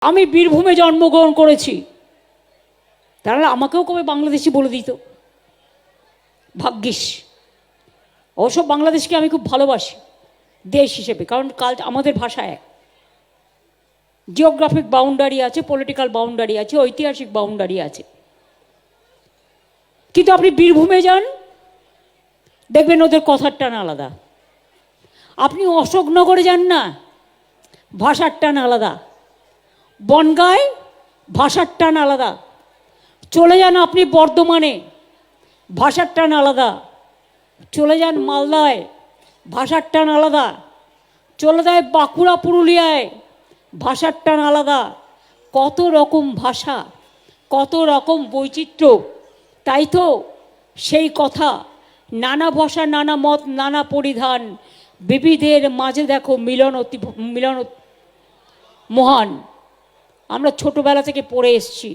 আমি বীরভূমে জন্মগ্রহণ করেছি। তাহলে আমাকেও কবে বাংলাদেশি বলে দিত? ভাগ্যিস। অবশ্য বাংলাদেশকে আমি খুব ভালোবাসি, দেশ হিসেবে, কারণ কাল আমাদের ভাষা এক। জিওগ্রাফিক বাউন্ডারি আছে পলিটিক্যাল বাউন্ডারি আছে, ঐতিহাসিক বাউন্ডারি আছে। কিন্তু আপনি বীরভূমে যান, দেখবেন ওদের কথার টান আলাদা। আপনি অশোকনগরে যান না, ভাষার টান আলাদা। বনগায় ভাষার টান আলাদা। চলে যান আপনি বর্ধমানে, ভাষার টান আলাদা। চলে যান মালদায়, ভাষার টান আলাদা। চলে যায় বাঁকুড়া, পুরুলিয়ায়, ভাষার টান আলাদা। কত রকম ভাষা, কত রকম বৈচিত্র্য, তাই তো সেই কথা। নানা ভাষা, নানা মত, নানা পরিধান, বিবিধের মাঝে দেখো মিলন অতি মিলন মহান। আমরা ছোটবেলা থেকে পড়ে এসছি।